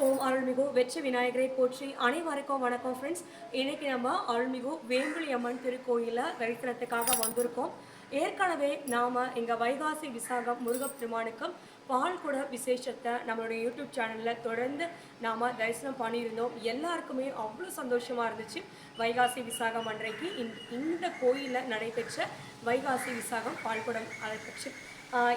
ஓம் அருள்மிகு வெற்றி விநாயகரை போற்றி அனைவருக்கும் வணக்கம் ஃப்ரெண்ட்ஸ் இன்னைக்கு நம்ம அருள்மிகு வேம்புலி அம்மன் திருக்கோயிலில் தரிசனத்துக்காக வந்திருக்கோம். ஏற்கனவே நாம் எங்கள் வைகாசி விசாகம் முருகப்பெருமானுக்கும் பால்குட விசேஷத்தை நம்மளுடைய யூடியூப் சேனலில் தொடர்ந்து நாம் தரிசனம் பண்ணியிருந்தோம். எல்லாருக்குமே அவ்வளோ சந்தோஷமாக இருந்துச்சு. வைகாசி விசாகம் அன்றைக்கு இந்த- இந்த கோயிலில் நடைபெற்ற வைகாசி விசாகம் பால்குடம் அதை பற்றி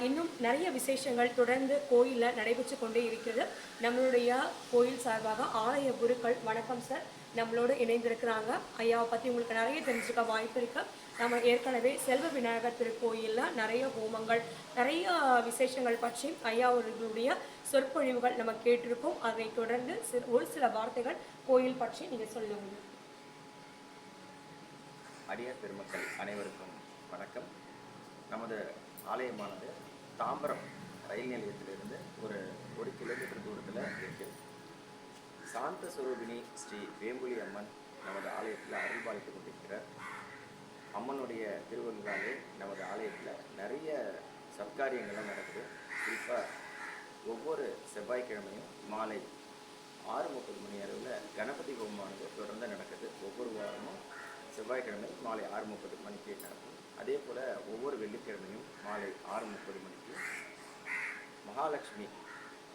இன்னும் நிறைய விசேஷங்கள் தொடர்ந்து கோயிலில் நடைபெற்று கொண்டே இருக்கிறது. நம்மளுடைய கோயில் சார்பாக ஆலய குருக்கள் வணக்கம் சார். நம்மளோடு இணைந்திருக்கிறாங்க. ஐயாவை பற்றி உங்களுக்கு நிறைய தெரிஞ்சுக்க வாய்ப்பு இருக்குது நம்ம ஏற்கனவே செல்வ விநாயகர் திருக்கோயிலில் நிறைய ஹோமங்கள் நிறைய விசேஷங்கள் பற்றி ஐயா அவர்களுடைய சொற்பொழிவுகள் நம்ம கேட்டிருக்கோம். அதை தொடர்ந்து சிறு ஒரு சில வார்த்தைகள் கோயில் பற்றி நீங்கள் சொல்லுங்கள் அடியார் பெருமக்கள் அனைவருக்கும் வணக்கம். நமது ஆலயமானது தாம்பரம் ரயில் நிலையத்திலிருந்து ஒரு ஒரு கிலோமீட்டர் தூரத்தில் இருக்கிறது சாந்த சுரூபிணி ஸ்ரீ வேம்புலி அம்மன் நமது ஆலயத்தில் அருள்பாலித்துக் கொண்டிருக்கிறார். அம்மனுடைய திருவிழாவே நமது ஆலயத்தில் நிறைய சத்காரியங்கள்லாம் நடக்குது. குறிப்பாக ஒவ்வொரு செவ்வாய்க்கிழமையும் மாலை ஆறு முப்பது மணி அளவில் கணபதி ஹோமமானது தொடர்ந்து நடக்குது. ஒவ்வொரு வாரமும் செவ்வாய்க்கிழமை மாலை ஆறு முப்பது மணிக்கு நடக்கும். அதே போல் ஒவ்வொரு வெள்ளிக்கிழமையும் மாலை ஆறு முப்பது மணிக்கு மகாலட்சுமி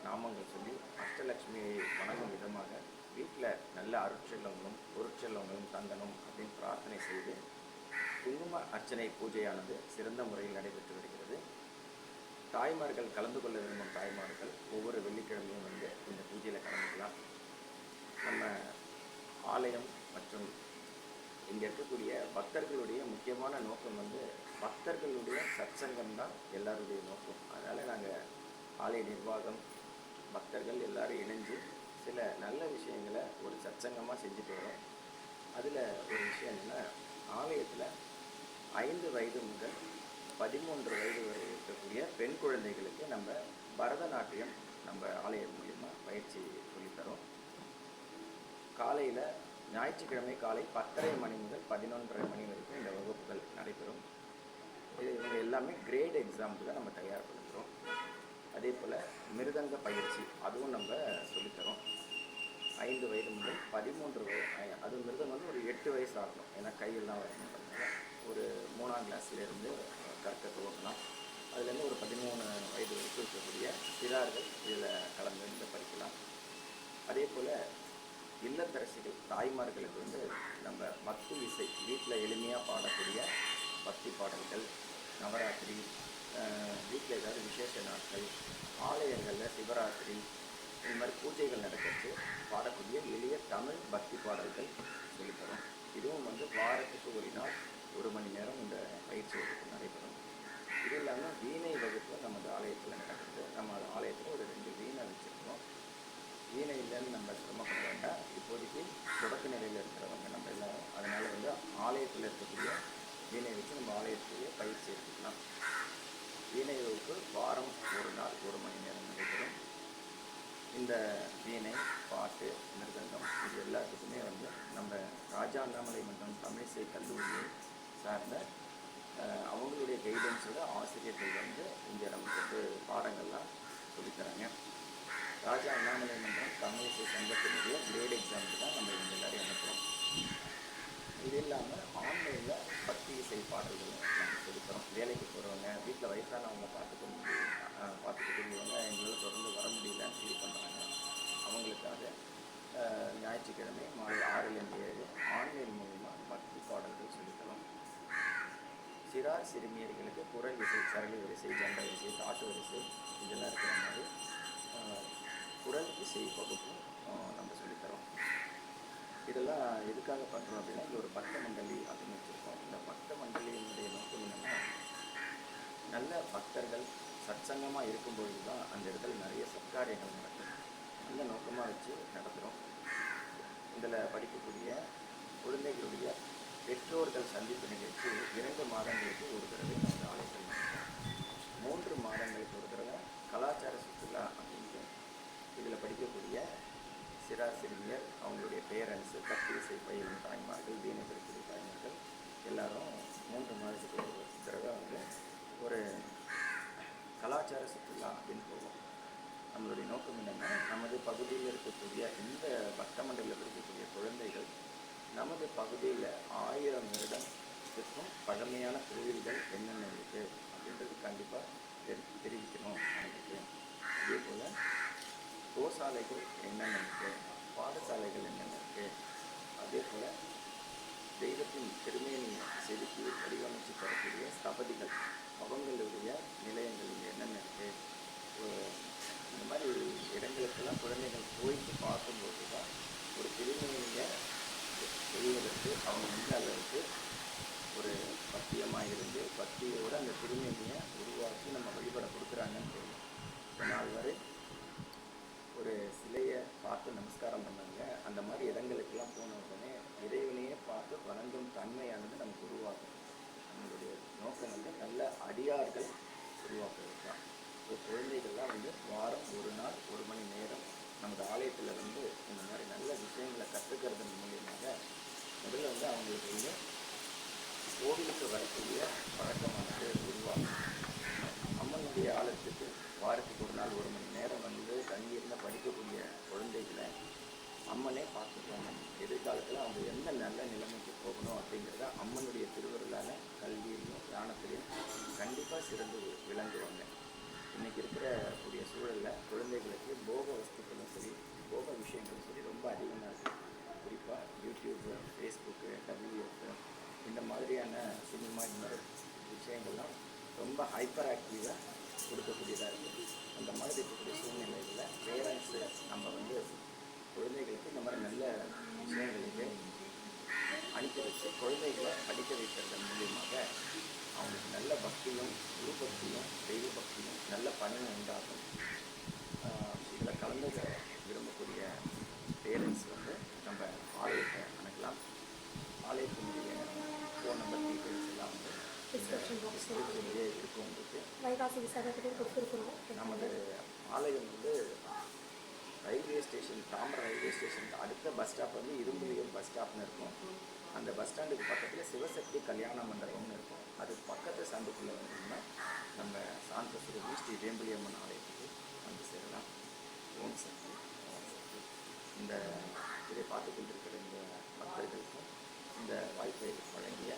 நாமங்கள் சொல்லி அஷ்டலட்சுமியை வணங்கும் விதமாக வீட்டில் நல்ல அருட்செல்வங்களும் பொருட்செல்வங்களும் தங்கணும் அப்படின்னு பிரார்த்தனை செய்து குங்கும அர்ச்சனை பூஜையானது சிறந்த முறையில் நடைபெற்று வருகிறது. தாய்மார்கள் கலந்து கொள்ள விரும்பும் தாய்மார்கள் ஒவ்வொரு வெள்ளிக்கிழமையும் வந்து இந்த பூஜையில் கலந்துக்கலாம். நம்ம ஆலயம் மற்றும் இங்கே இருக்கக்கூடிய பக்தர்களுடைய முக்கியமான நோக்கம் வந்து பக்தர்களுடைய சத்சங்கம் தான் எல்லாருடைய நோக்கம். அதனால் நாங்கள் ஆலய நிர்வாகம் பக்தர்கள் எல்லோரும் இணைஞ்சு சில நல்ல விஷயங்களை ஒரு சத்சங்கமாக செஞ்சுட்டு வரோம். அதில் ஒரு விஷயம் என்னென்னா ஆலயத்தில் ஐந்து வயது முதல் பதிமூன்று வயது வரை இருக்கக்கூடிய பெண் குழந்தைகளுக்கு நம்ம பரதநாட்டியம் நம்ம ஆலயம் மூலிமா பயிற்சி சொல்லித்தரோம் காலையில் ஞாயிற்றுக்கிழமை காலை பத்தரை மணி முதல் பதினொன்றரை மணி வரைக்கும் இந்த வகுப்புகள் நடைபெறும். இது இவங்க எல்லாமே கிரேட் எக்ஸாமுக்கு தான் நம்ம தயார்படுத்துகிறோம் அதே போல் மிருதங்க பயிற்சி அதுவும் நம்ம சொல்லித்தரோம். ஐந்து வயது முதல் பதிமூன்று வயது அது மிருதம் வந்து ஒரு எட்டு வயசு ஆகணும். ஏன்னா கையெல்லாம் வரணும் ஒரு மூணாம் கிளாஸ்லேருந்து கற்க துவங்கலாம். அதுலேருந்து ஒரு பதிமூணு வயது வரைக்கும் இருக்கக்கூடிய சிறார்கள் இதில் கலந்து படிக்கலாம். அதே போல் இல்லத்தரசிகள் தாய்மார்களுக்கு வந்து நம்ம பக்தி இசை வீட்டில் எளிமையாக பாடக்கூடிய பக்தி பாடல்கள் நவராத்திரி வீட்டில் ஏதாவது விசேஷ நாட்கள் ஆலயங்களில் சிவராத்திரி இந்த மாதிரி பூஜைகள் நடக்கிறது பாடக்கூடிய எளிய தமிழ் பக்தி பாடல்கள் சொல்லித்தரும். இதுவும் வந்து வாரத்துக்கு ஒரு நாள் ஒரு மணி நேரம் இந்த பயிற்சி வகுப்பு நடைபெறும். இது இல்லாமல் வீணை வகுப்பு நமது ஆலயத்தில் நடக்குது. நம்ம ஆலயத்தில் ஒரு ரெண்டு வீணை வச்சுருக்கோம். வீணை இல்லைன்னு நம்ம சிரமப்பட வேண்டாம் இப்போதைக்கு தொடக்க நிலையில் இருக்கிறவங்க நம்ம எல்லாரும் அதனால் வந்து ஆலயத்தில் இருக்கக்கூடிய வீணை வச்சு நம்ம ஆலயத்திலேயே பயிற்சி எடுத்துக்கலாம். வீணை வகுப்பு வாரம் ஒரு நாள் ஒரு மணி நேரம் நடைபெறும். இந்த வீணை பாட்டு மிருதங்கம் இது எல்லாத்துக்குமே வந்து நம்ம ராஜா அண்ணாமலை மன்றம் தமிழிசை கல்லூரியை சார்ந்த அவங்களுடைய கைடன்ஸோட ஆசிரியர்கள் வந்து இங்கே நமக்கு வந்து பாடங்கள்லாம் சொல்லித்தராங்க ராஜா அண்ணாமலை மன்றம் தமிழிசை சங்கத்தினுடைய கிரேட் எக்ஸாமுக்கு தான் நம்ம இவங்க எல்லாரும் அனுப்புகிறோம் இது இல்லாமல் ஆன்லைனில் பக்தி இசை பாடல்களும் நாங்கள் கொடுக்குறோம். வேலைக்கு போகிறவங்க வீட்டில் வயசானவங்க பார்த்துக்க முடியும் பார்த்துக்கக்கூடியவங்க எங்களால் தொடர்ந்து வர முடியலன்னு ஃபீல் பண்ணுறாங்க அவங்களுக்காக ஞாயிற்றுக்கிழமை மாலை ஆறுலேருந்து ஏழு ஆன்லைன் மூலிமா பக்தி பாடல்கள் சொல்லிக்கலாம் சிறார் சிறுமியர்களுக்கு குரல் இசை சரளி வரிசை ஜண்ட வரிசை காட்டு வரிசை இதெல்லாம் இருக்கிற மாதிரி குரல் இசை வகுப்பும் நம்ம சொல்லித்தரோம். இதெல்லாம் எதுக்காக பண்ணுறோம் அப்படின்னா இது ஒரு பக்த மண்டலி அப்படின்னு வச்சுருக்கோம். இந்த பக்த மண்டலியினுடைய நோக்கம் என்னென்னா நல்ல பக்தர்கள் சத்சங்கமாக இருக்கும்பொழுது தான் அந்த இடத்துல நிறைய சத்காரியங்கள் நடக்கும். நல்ல நோக்கமாக வச்சு நடத்துகிறோம் இதில் படிக்கக்கூடிய குழந்தைகளுடைய பெற்றோர்கள் சந்திப்பு நிகழ்ச்சி இரண்டு மாதங்களுக்கு ஒரு தடவை நம்ம ஆலோசனை மூன்று மாதங்களுக்கு ஒரு தடவை கலாச்சார சுற்றுலா இதில் படிக்கக்கூடிய சிராசிரியர் அவங்களுடைய பேரண்ட்ஸு பக்தி இசை பயிலும் தாய்மார்கள் வீணப்படுத்திய தாய்மார்கள் எல்லாரும் மூன்று மாதத்துக்கு ஒரு தடவை வந்து ஒரு கலாச்சார சுற்றுலா அப்படின்னு போவோம். நம்மளுடைய நோக்கம் என்னென்னா நமது பகுதியில் இருக்கக்கூடிய இந்த வட்டமண்டலில் இருக்கக்கூடிய குழந்தைகள் நமது பகுதியில் ஆயிரம் வருடத்திற்கும் பழமையான கோவில்கள் என்னென்ன இருக்குது அப்படின்றது கண்டிப்பாக தெரி தெரிவிக்கணும் அவங்களுக்கு அதே போல் கோசாலைகள் என்னென்ன இருக்குது பாடசாலைகள் என்னென்ன இருக்குது அதே போல் தெய்வத்தின் திருமேனியை செதுக்கி வடிவமைச்சு தரக்கூடிய ஸ்தபதிகள் அவங்களுடைய நிலையங்கள் இங்கே என்னென்ன இருக்குது இந்த மாதிரி இடங்களுக்கெல்லாம் குழந்தைகள் போயிட்டு பார்க்கும்போது தான் ஒரு திருமேனியை செய்வதற்கு அவங்க வந்து அளவுக்கு ஒரு பத்தியமாக இருந்து பக்தியோடு அந்த திருமேனியை உருவாக்கி நம்ம வழிபட கொடுக்குறாங்கன்னு தெரியும். நாள் வரை ஒரு சிலையை பார்த்து நமஸ்காரம் பண்ணாங்க. அந்த மாதிரி இடங்களுக்கெல்லாம் போன உடனே இறைவனையே பார்த்து வணங்கும் தன்மையானது நமக்கு உருவாகும். நம்மளுடைய நோக்கம் வந்து நல்ல அடியார்கள் உருவாக்குறது தான் குழந்தைகள்லாம் வந்து வாரம் ஒரு நாள் ஒரு மணி நேரம் நமது ஆலயத்தில் வந்து இந்த மாதிரி நல்ல விஷயங்களை கற்றுக்கிறது மூலியமாக முதல்ல வந்து அவங்களுக்கு வந்து கோவிலுக்கு வரக்கூடிய பழக்கமானது உருவாகும். அம்மனுடைய ஆலயத்துக்கு வாரத்துக்கு ஒரு நாள் ஒரு மணி நேரம் வந்து தங்கியிருந்து படிக்கக்கூடிய குழந்தைகளை அம்மனே பார்த்துக்குவாங்க எதிர்காலத்தில் அவங்க எந்த நல்ல நிலைமைக்கு போகணும் அப்படிங்கிறத அம்மனுடைய திருவருளான கல்வியிலையும் ஞானத்திலையும் கண்டிப்பாக சிறந்து விளங்குவாங்க. இன்றைக்கி இருக்கிற கூடிய சூழலில் குழந்தைகளுக்கு போக வஸ்துக்களும் சரி போக விஷயங்களும் சரி ரொம்ப அதிகமாக இருக்குது குறிப்பாக யூடியூப்பு ஃபேஸ்புக்கு டபிள்யூஎஃப் இந்த மாதிரியான சினிமா இந்த மாதிரி விஷயங்கள்லாம் ரொம்ப ஹைப்பர் ஆக்டிவாக கொடுக்கக்கூடியதாக இருக்குது அந்த மாதிரி இருக்கக்கூடிய சூழ்நிலைகளில் பேரண்ட்ஸு நம்ம வந்து குழந்தைகளுக்கு இந்த மாதிரி நல்ல விஷயங்களுக்கு அனுப்பி வச்சு குழந்தைகளை படிக்க வைக்கிறதன் மூலியமாக அவங்களுக்கு நல்ல பக்தியும் குரு பக்தியும் தெய்வ பக்தியும் நல்ல பணியும் உண்டாகும். இதில் கலந்துக்க விரும்பக்கூடிய பேரண்ட்ஸ் வந்து நம்ம ஆலயத்தை அணுகலாம். ஆலயத்தினுடைய ஃபோன் நம்பர் டீட்டெயில்ஸ் எல்லாம் வந்து டிஸ்கிரிப்ஷன் பாக்ஸ் டிஸ்கிரிப்ஷன்லேயே இருக்கும் உங்களுக்கு. வைகாசி விசாகத்துக்கு கொடுத்துருக்குறோம் நமது ஆலயம் வந்து ரயில்வே ஸ்டேஷன் தாம்பரம் ரயில்வே ஸ்டேஷனுக்கு அடுத்த பஸ் ஸ்டாப் வந்து இரும்புலியூர் பஸ் ஸ்டாப்னு இருக்கும். அந்த பஸ் ஸ்டாண்டுக்கு பக்கத்தில் சிவசக்தி கல்யாண மண்டபம்னு இருக்கும். அது பக்கத்து சந்துக்குள்ளே வந்தோம்னா நம்ம சாந்த சுரபி ஸ்ரீ. வேம்புலியம்மன் ஆலயத்துக்கு வந்து சேரலாம். ஓம் சக்தி ஓம் சக்தி. இந்த இதை பார்த்து கொண்டிருக்கிற இந்த பக்தர்களுக்கும் இந்த வாய்ப்பை வழங்கிய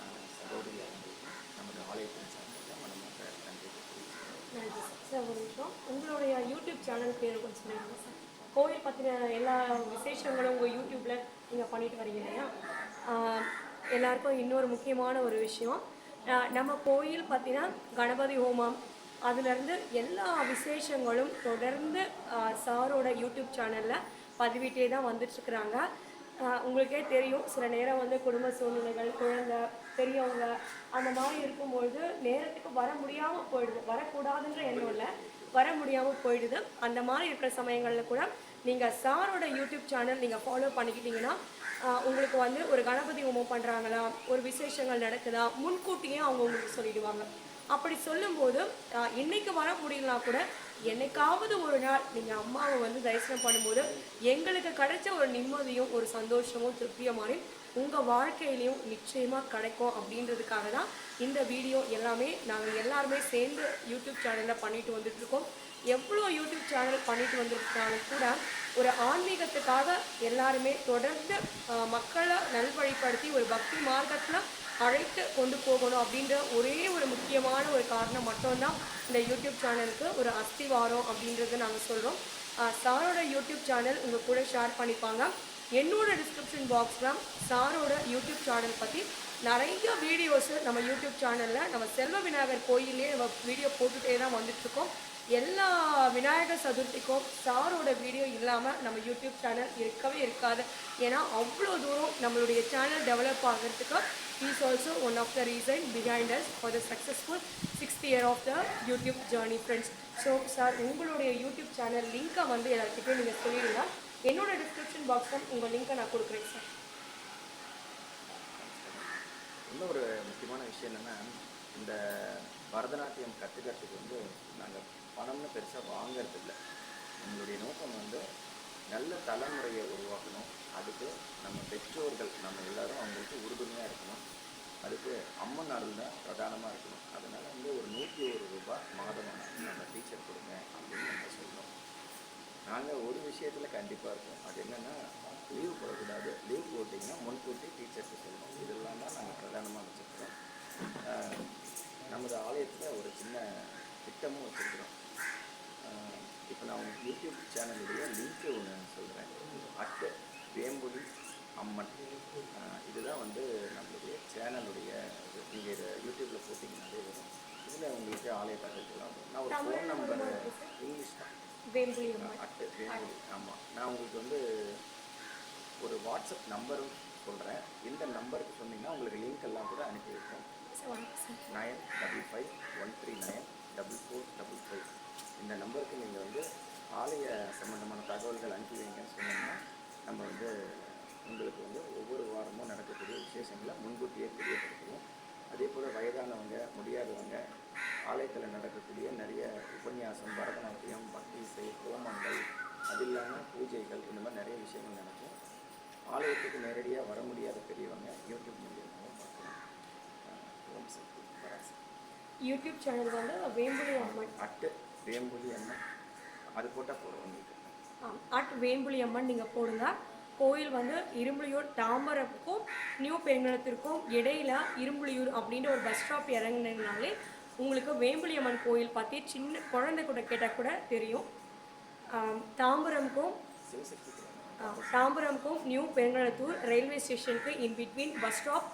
ஆஹ், சகோதரி அவர்களுக்கும் நமது ஆலயத்தின் சார்பாக மனமாக நன்றி தெரிவிக்கிறோம் நன்றி சார். சார் ஒரு நிமிஷம். உங்களுடைய யூடியூப் சேனல் பேர் கொஞ்சம் சொல்லிடுங்க சார். கோவில் பற்றின எல்லா விசேஷங்களும் உங்கள் யூடியூப்பில் நீங்கள் பண்ணிட்டு வரீங்க இல்லையா? எல்லாருக்கும் இன்னொரு முக்கியமான ஒரு விஷயம். நம்ம கோயில் பார்த்தீங்கன்னா கணபதி ஹோமம் அதுலேருந்து எல்லா விசேஷங்களும் தொடர்ந்து சாரோட யூடியூப் சேனலில் பதிவிட்டே தான் வந்துட்டுருக்குறாங்க உங்களுக்கே தெரியும் சில நேரம் வந்து குடும்ப சூழ்நிலைகள் குழந்தை பெரியவங்க அந்த மாதிரி இருக்கும்பொழுது நேரத்துக்கு வர முடியாமல் போயிடுது. வரக்கூடாதுன்ற எண்ணம் இல்லை. வர முடியாமல் போயிடுது. அந்த மாதிரி இருக்கிற சமயங்களில் கூட நீங்கள் சாரோட யூடியூப் சேனல் நீங்கள் ஃபாலோ பண்ணிக்கிட்டீங்கன்னா உங்களுக்கு வந்து ஒரு கணபதி ஹோமம் பண்ணுறாங்களா ஒரு விசேஷங்கள் நடக்குதா முன்கூட்டியே அவங்க உங்களுக்கு சொல்லிடுவாங்க. அப்படி சொல்லும்போது இன்னைக்கு வர முடியலனா கூட என்னைக்காவது ஒரு நாள் நீங்கள் அம்மாவை வந்து தரிசனம் பண்ணும்போது எங்களுக்கு கிடைச்ச ஒரு நிம்மதியும் ஒரு சந்தோஷமும் திருப்தியுமாரி உங்கள் வாழ்க்கையிலையும் நிச்சயமாக கிடைக்கும் அப்படின்றதுக்காக தான் இந்த வீடியோ எல்லாமே நாங்கள் எல்லாருமே சேர்ந்து யூடியூப் சேனலில் பண்ணிட்டு வந்துட்டுருக்கோம். எவ்வளோ யூடியூப் சேனல் பண்ணிட்டு வந்திருக்காலும் கூட ஒரு ஆன்மீகத்துக்காக எல்லாருமே தொடர்ந்து மக்களை நல்வழிப்படுத்தி ஒரு பக்தி மார்க்கத்தில் அழைத்து கொண்டு போகணும் அப்படின்ற ஒரே ஒரு முக்கியமான ஒரு காரணம் மட்டும்தான் இந்த யூடியூப் சேனலுக்கு ஒரு அஸ்திவாரம் அப்படின்றத நாங்கள் சொல்கிறோம் சாரோட யூடியூப் சேனல் உங்கள் கூட ஷேர் பண்ணிப்பாங்க. என்னோட டிஸ்கிரிப்ஷன் பாக்ஸில் சாரோட யூடியூப் சேனல் பற்றி நிறைய வீடியோஸு நம்ம யூடியூப் சேனலில் நம்ம செல்வ விநாயகர் கோயிலே நம்ம வீடியோ போட்டுகிட்டே தான் வந்துட்டுருக்கோம். எல்லா விநாயகர் சதுர்த்திக்கும் சாரோட வீடியோ இல்லாமல் நம்ம யூடியூப் சேனல் இருக்கவே இருக்காது. ஏன்னா அவ்வளோ தூரம் நம்மளுடைய சேனல் டெவலப் ஆகிறதுக்கு is also one of the reason behind as far the successful sixth year of the YouTube journey friends so sir உங்களுடைய யூடியூப் சேனல் லிங்க்கை வந்து எல்லாத்துக்கும் நீங்கள் சொல்லிடுங்க. என்னோட டிஸ்கிரிப்ஷன் பாக்ஸில் உங்கள் லிங்க்கை நான் கொடுக்குறேன் சார் இன்னொரு முக்கியமான விஷயம் என்னென்னா இந்த பரதநாட்டியம் கற்றுக்கிறதுக்கு வந்து நாங்கள் பணம்னு பெருசாக வாங்குறது இல்லை நம்மளுடைய நோக்கம் வந்து நல்ல தலைமுறையை உருவாக்கணும். அதுக்கு நம்ம பெற்றோர்கள் நம்ம எல்லாரும் அவங்களுக்கு உறுதுணையாக இருக்கணும். அதுக்கு அம்மன் அருள் தான் பிரதானமாக இருக்கணும். அதனால் வந்து ஒரு நூற்றி ஒரு ரூபாய் மாதமான நம்ம டீச்சர் கொடுங்க அப்படின்னு நம்ம சொல்லணும் நாங்கள் ஒரு விஷயத்தில் கண்டிப்பாக இருக்கோம். அது என்னென்னா லீவ் போடக்கூடாது. லீவ் போட்டிங்கன்னா முன்கூட்டி டீச்சர்ஸ்க்கு சொல்லணும். இதெல்லாம் தான் நாங்கள் பிரதானமாக வச்சுருக்கிறோம். நமது ஆலயத்தில் ஒரு சின்ன திட்டமும் வச்சுருக்கிறோம். இப்போ நான் யூடியூப் சேனலுடைய லிங்க் ஒன்று சொல்கிறேன் அட்டு வேம்புலி அம்மன். இதுதான் வந்து நம்மளுடைய சேனலுடைய நீங்கள் இதை யூடியூப்பில் போட்டிங்கனாலே வரும். இதில் உங்களுக்கு ஆலய தகவல்கள்லாம் நான் ஒரு ஃபோன் நம்பர் இங்கிலீஷ் தான். வேம்புலி. ஆமாம் நான் உங்களுக்கு வந்து ஒரு வாட்ஸ்அப் நம்பரும் சொல்கிறேன் இந்த நம்பருக்கு சொன்னீங்கன்னா உங்களுக்கு லிங்க் எல்லாம் கூட அனுப்பி வைப்போம். Nine double five one three nine double four double five. இந்த நம்பருக்கு நீங்கள் வந்து ஆலய சம்மந்தமான தகவல்கள் அனுப்பி வைங்கன்னு சொன்னீங்கன்னா நம்ம வந்து உங்களுக்கு வந்து ஒவ்வொரு வாரமும் நடக்கக்கூடிய விசேஷங்களை முன்கூட்டியே தெரியப்படுத்துவோம். அதே போல் வயதானவங்க முடியாதவங்க ஆலயத்தில் நடக்கக்கூடிய நிறைய உபன்யாசம் பரதநாட்டியம் பக்தி இசை ஹோமங்கள் அது இல்லாமல் பூஜைகள் இந்த மாதிரி நிறைய விஷயங்கள் நடக்கும். ஆலயத்துக்கு நேரடியாக வர முடியாத பெரியவங்க யூடியூப் மூலியமாகவும் பார்க்கலாம். அஹ் ஓம் சக்தி பராசக்தி யூடியூப் சேனல் வந்து வேம்புலி அம்மன். அட்டு வேம்புலி அம்மன். அது போட்டால் உங்களுக்கு ஆம், அட் வேம்புலி அம்மன் நீங்கள் போடுங்க. கோயில் வந்து இரும்புலியூர் தாம்பரப்புக்கும் நியூ பெருங்குளத்திற்கும் இடையில இரும்புலியூர் அப்படின்ற ஒரு பஸ் ஸ்டாப் இறங்குனீங்கனாலே உங்களுக்கு வேம்புலியம்மன் கோயில் பற்றி சின்ன குழந்தை கூட கேட்டால் கூட தெரியும். ஆம், தாம்பரம்க்கும் தாம்பரம்க்கும் நியூ பெருங்கலத்தூர் ரயில்வே ஸ்டேஷனுக்கு in between bus stop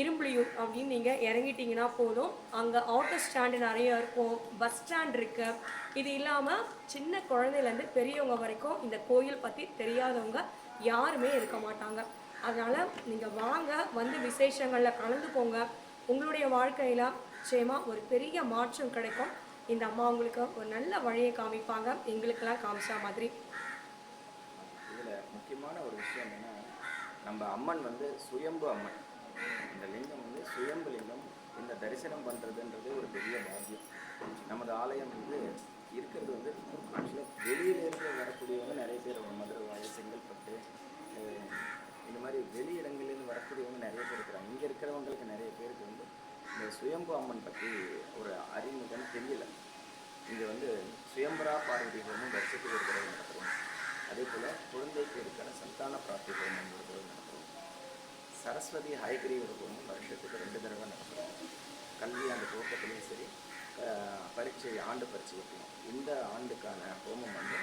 Irumbuliyur அப்படின்னு நீங்கள் இறங்கிட்டீங்கன்னா போதும். அங்கே ஆட்டோ ஸ்டாண்டு நிறைய இருக்கும் பஸ் ஸ்டாண்ட் இருக்குது இது இல்லாமல் சின்ன குழந்தையிலேருந்து பெரியவங்க வரைக்கும் இந்த கோயில் பற்றி தெரியாதவங்க யாருமே இருக்க மாட்டாங்க. அதனால் நீங்கள் வாங்க வந்து விசேஷங்களில் கலந்துக்கோங்க. உங்களுடைய வாழ்க்கையில் நிச்சயமாக ஒரு பெரிய மாற்றம் கிடைக்கும். இந்த அம்மா உங்களுக்கு ஒரு நல்ல வழியை காமிப்பாங்க. எங்களுக்கெல்லாம் காமிச்சா மாதிரி. இதில் முக்கியமான ஒரு விஷயம் என்ன நம்ம அம்மன் வந்து சுயம்பு அம்மன். இந்த லிங்கம் வந்து சுயம்பு லிங்கம். இந்த தரிசனம் பண்ணுறதுன்றது ஒரு பெரிய பாக்கியம். நமது ஆலயம் வந்து இருக்கிறது வந்து ஆக்சுவலாக வரக்கூடியவங்க நிறைய பேர் வரும். மதுரை செங்கல்பட்டு அஹ் இந்த மாதிரி வெளி இடங்கள்லேருந்து வரக்கூடியவங்க நிறைய பேர் இருக்கிறாங்க இங்கே இருக்கிறவங்களுக்கு நிறைய பேருக்கு வந்து இந்த சுயம்பு அம்மன் பற்றி ஒரு அறிமுகம் தெரியல. இங்கே வந்து சுயம்பரா பார்வதி ஹோமம் வருஷத்துக்கு ஒரு தடவை நடத்துகிறோம் அதே போல் குழந்தைக்கு இருக்கிற சந்தான பிராப்தி ஹோமம் ஒரு தடவை நடத்துகிறோம் சரஸ்வதி ஹயகிரீவர் ஹோமம் வருஷத்துக்கு ரெண்டு தடவை நடத்துகிறோம் கல்வி ஆண்டு துவக்கத்துலேயும் சரி பரீட்சை ஆண்டு பரீட்சை வைக்கணும் இந்த ஆண்டுக்கான ஹோமம் வந்து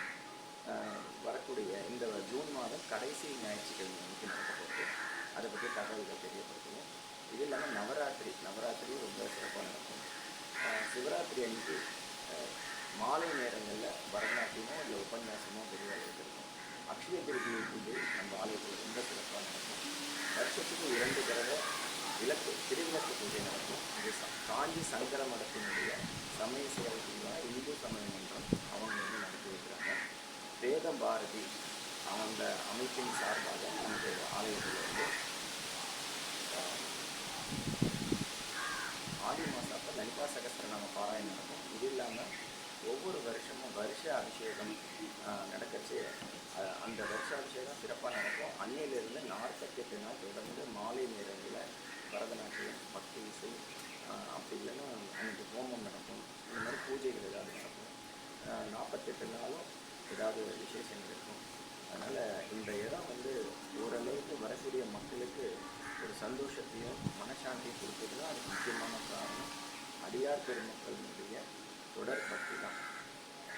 வரக்கூடிய இந்த ஜூன் மாதம் கடைசி ஞாயிற்றுக்கிழமை அன்னைக்கு நடக்க போகுது அதை பற்றி தகவல்கள் தெரியப்படுத்துவோம் இது இல்லாமல் நவராத்திரி. நவராத்திரி ரொம்ப சிறப்பாக நடக்கும் சிவராத்திரி அன்னைக்கு மாலை நேரங்களில் பரதநாட்டியமோ இல்லை உபன்யாசமோ பெரிய அளவுக்கு இருக்கும். அக்ஷய திருப்பியை பூஜை நம்ம ஆலயத்தில் ரொம்ப சிறப்பாக நடக்கும். வருஷத்துக்கு இரண்டு தடவை விளக்கு திருவிளக்கு பூஜை நடக்கும். இது காஞ்சி சங்கர மடத்தினுடைய சமய சேவை இந்து சமய மன்றம் அவங்க வந்து நடத்தி வைக்கிறாங்க வேத பாரதி அந்த அமைப்பின் சார்பாக நமக்கு ஆலயத்தில் வந்து ஆடி மாதம் அப்போ லலிதா சகஸ்திரநாம பாராயணம் நடக்கும் இது இல்லாமல் ஒவ்வொரு வருஷமும் வருஷ அபிஷேகம் ஆஹ், நடக்கச்சு. அந்த வருஷ அபிஷேகம் சிறப்பாக நடக்கும். அன்னையிலிருந்து நாற்பத்தெட்டு நாள் தொடர்ந்து மாலை நேரங்களில் பரதநாட்டியம் பக்தி இசை அப்படி இல்லைன்னா அன்னைக்கு ஹோமம் நடக்கும். இந்த மாதிரி பூஜைகள் ஏதாவது நடக்கும். நாற்பத்தெட்டு நாளும் ஏதாவது விசேஷங்கள் இருக்கும். அதனால் இந்த இடம் வந்து ஓரளவுக்கு வரக்கூடிய மக்களுக்கு ஒரு சந்தோஷத்தையும் மனசாந்தியும் கொடுத்ததுன்னா அது முக்கியமான காரணம். அடியார் பெருமக்களினுடைய தொடர் பக்தி தான்.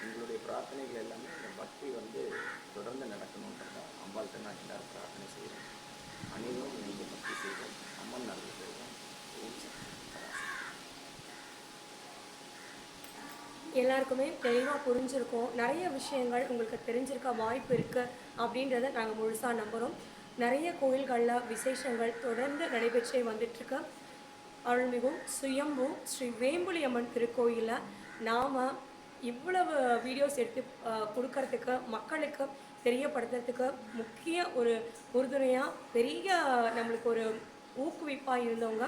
எங்களுடைய பிரார்த்தனைகள் எல்லாமே இந்த பக்தி வந்து தொடர்ந்து நடக்கணுன்றது தான். அம்பாள்கிட்ட நான் எல்லாரும் பிரார்த்தனை செய்கிறேன். அனைவரும் நீங்கள் பக்தி செய்வோம். அம்மன் நல்லது செய்வோம் ஓம் சக்தி எல்லாருக்குமே தெளிவாக புரிஞ்சிருக்கும். நிறைய விஷயங்கள் உங்களுக்கு தெரிஞ்சிருக்க வாய்ப்பு இருக்குது அப்படின்றத நாங்கள் முழுசாக நம்புகிறோம் நிறைய கோயில்களில் விசேஷங்கள் தொடர்ந்து நடைபெற்றே வந்துட்டுருக்கு. அருள்மிகும் சுயம்பு ஸ்ரீ வேம்புலி அம்மன் திருக்கோயிலில் நாம் இவ்வளவு வீடியோஸ் எடுத்து கொடுக்கறதுக்கு மக்களுக்கு தெரியப்படுத்துறதுக்கு முக்கிய ஒரு உறுதுணையாக பெரிய நம்மளுக்கு ஒரு ஊக்குவிப்பாக இருந்தவங்க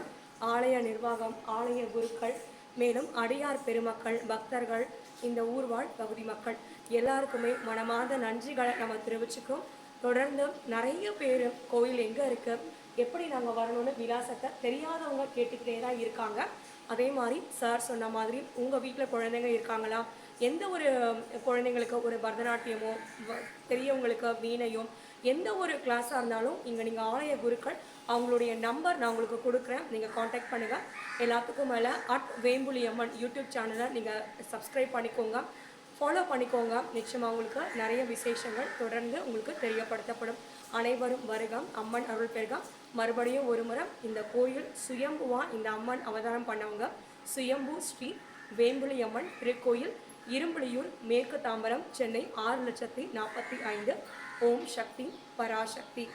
ஆலய நிர்வாகம் ஆலய குருக்கள் மேலும் அடியார் பெருமக்கள் பக்தர்கள் இந்த ஊர்வாழ் பகுதி மக்கள். எல்லாருக்குமே மனமார்ந்த நன்றிகளை நம்ம தெரிவிச்சுக்கிறோம். தொடர்ந்து நிறைய பேர் கோயில் எங்கே இருக்கு? எப்படி நாங்கள் வரணும்னு விலாசத்தை தெரியாதவங்க கேட்டுக்கிட்டே தான் இருக்காங்க. அதே மாதிரி சார் சொன்ன மாதிரி உங்கள் வீட்டில் குழந்தைங்க இருக்காங்களா? எந்த ஒரு குழந்தைங்களுக்கு ஒரு பரதநாட்டியமோ பெரியவங்களுக்கு வீணையும் எந்த ஒரு கிளாஸாக இருந்தாலும் இங்கே நீங்கள் ஆலய குருக்கள் அவங்களுடைய நம்பர் நான் உங்களுக்கு கொடுக்குறேன். நீங்கள் காண்டாக்ட் பண்ணுங்கள் எல்லாத்துக்கும் மேலே அட் வேம்புலி அம்மன் யூடியூப் சேனலை நீங்கள் சப்ஸ்கிரைப் பண்ணிக்கோங்க. ஃபாலோ பண்ணிக்கோங்க. நிச்சயமாக உங்களுக்கு நிறைய விசேஷங்கள் தொடர்ந்து உங்களுக்கு தெரியப்படுத்தப்படும். அனைவரும் வருகம். அம்மன் அருள் பெருகம் மறுபடியும் ஒரு முறை இந்த கோயில் சுயம்புவா இந்த அம்மன் அவதாரம் பண்ணவங்க. சுயம்பு ஸ்ரீ வேம்புலி அம்மன் திருக்கோயில் இரும்புலியூர் மேற்கு தாம்பரம் சென்னை ஆறு லட்சத்தி நாற்பத்தி ஐந்து. ஓம் சக்தி பராசக்தி.